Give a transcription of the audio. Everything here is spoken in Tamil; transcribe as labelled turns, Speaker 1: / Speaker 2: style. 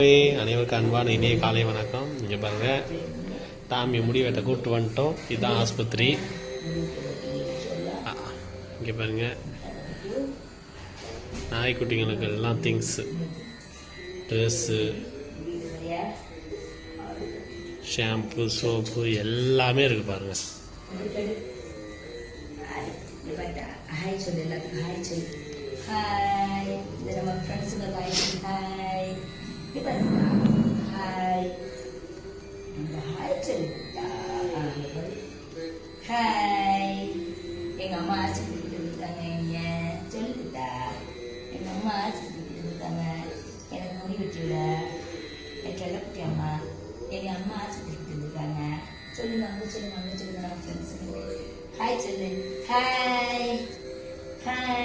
Speaker 1: அனைவருக்கும் அன்பான இனிய காலை வணக்கம். இங்கே பாருங்க டாமி முடி வெட்ட கூப்பிட்டு வந்துட்டோம். இதுதான் ஆஸ்பத்திரி. இங்கே பாருங்க. நாய்க்குட்டிங்களுக்கு எல்லாம் திங்ஸு ட்ரெஸ்ஸு ஷாம்பு சோப்பு எல்லாமே இருக்கு பாருங்க.
Speaker 2: ஹாய் சொல்லு எல்லாத்துக்கும் ஹாய் சொல்லு. ஹாய் இது பாருங்க ஹாய் நம்ம ஹாய் சொல்லுடா ஹாய் எங்க அம்மா ஆசை கொடுத்துட்டு இருக்காங்க என்னைய சொல்லுடா எங்க அம்மா ஆசை கொடுத்துட்டு இருக்காங்க எனக்கு முடி விட்டுல என் செல்லக்குட்டி அம்மா எங்க அம்மா ஆசை கொடுத்துட்டு இருக்காங்க சொல்லுங்க அங்க சொல்லுங்க அங்க சொல்லுங்க நம்ம ஃப்ரெண்ட்ஸுங்க ஹாய் சொல்லு ஹாய் ஹாய்